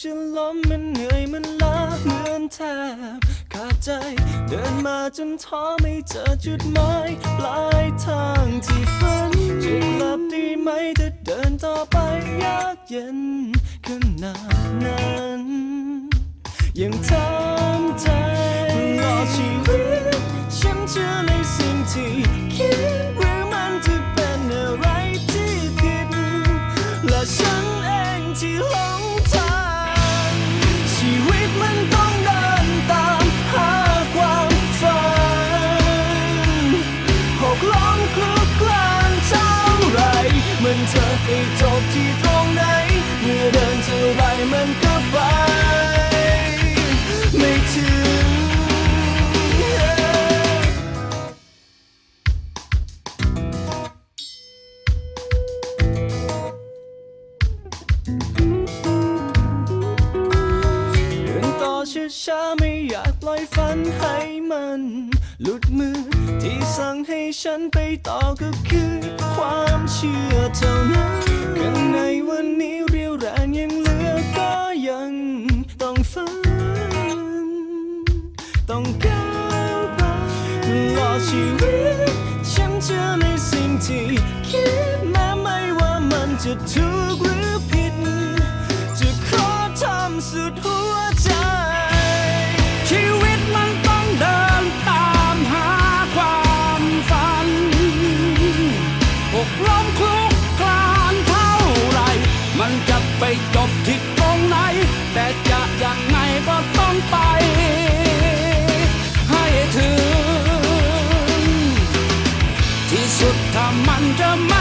จะล้มมันเหนื่อยมันล้าเหมือนแทบขาดใจ เดินมาจนท้อไม่เจอจุดหมายปลายทางที่ฝันจะกลับดีไหมถ้าเดินต่อไปยากเย็นขนาดนั้นยังทำใจตลอชีวิตฉันเชื่อในสิ่งที่คิดหรือมันจะเป็นอะไรที่ผิดและฉันเองที่หลงทาง มันจะไปจบที่ตรงไหน เมื่อเดินเท่าไรมันก็ไป ไม่ถึง เดินต่อช้าๆไม่อยากปล่อยฝันให้มัน หลุดมือที่สั่งให้ฉันไปต่อก็คือความเชื่อเท่ ก้าวไปตลอดชีวิตฉันเชื่อในสิ่งที่คิดแม้ไม่ว่ามันจะถูกหรือผิด จะขอทำสุดหัวใจ ชีวิตมันต้องเดินตามหาความฝันหกล้มคลุกคลานเท่าไร มันจะไปจบที่ ถึง